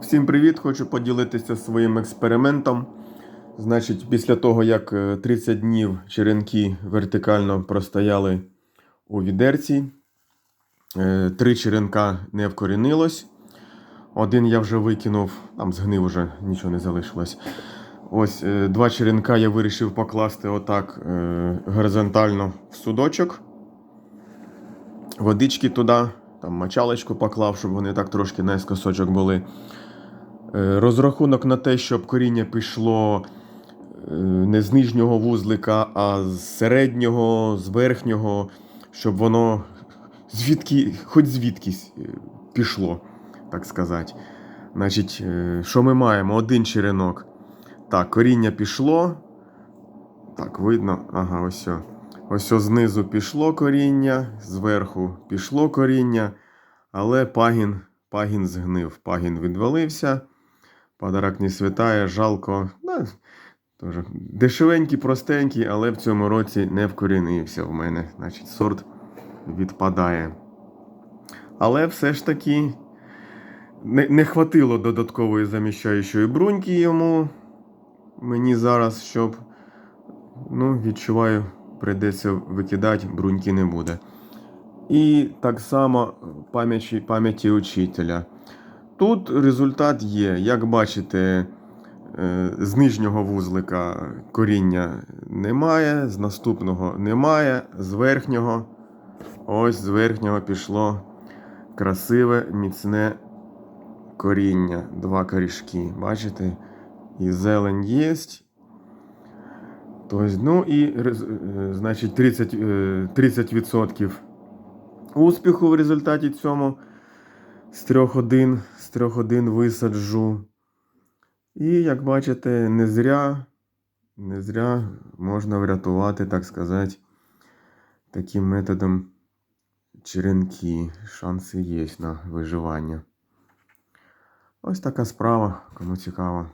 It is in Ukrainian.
Всім привіт! Хочу поділитися своїм експериментом. Значить, після того, як е, 30 днів черенки вертикально простояли у відерці, е, три черенка не вкорінилось. Один я вже викинув, там згнив уже, нічого не залишилось. Ось е, два черенка я вирішив покласти отак е, горизонтально в судочок. Водички туди, там мочалочку поклав, щоб вони так трошки наискосочок були. Е, Розрахунок на те, щоб коріння пішло е, не з нижнього вузлика, а з середнього, з верхнього, щоб воно звідки, хоч звідкись е, пішло, так сказати. Значить, що ми маємо? Один черенок. Так, коріння пішло. Так, видно. Ага, ось. Ось знизу пішло коріння, зверху пішло коріння, але пагін, пагін згнив, пагін відвалився. Подарок не святає, жалко. Да, тоже. Дешевенький, простенький, але в цьому році не вкорінився в мене. Значить, сорт відпадає. Але все ж таки не, не хватило додаткової заміщаючої бруньки йому. Мені зараз, щоб. Ну, відчуваю, прийдеться викидати, бруньки не буде. І так само пам'яті, пам'яті учителя. Тут результат є. Як бачите, е, з нижнього вузлика коріння немає, з наступного немає, з верхнього. Ось з верхнього пішло красиве, міцне коріння. Два корішки. Бачите? І зелень є. Тобто, ну і е, значить 30, е, 30% успіху в результаті цьому з трьох один, з трьох один висаджу. І як бачите, не зря, не зря можна врятувати, так сказати, таким методом черенки. Шанси є на виживання. Ось така справа, кому цікаво.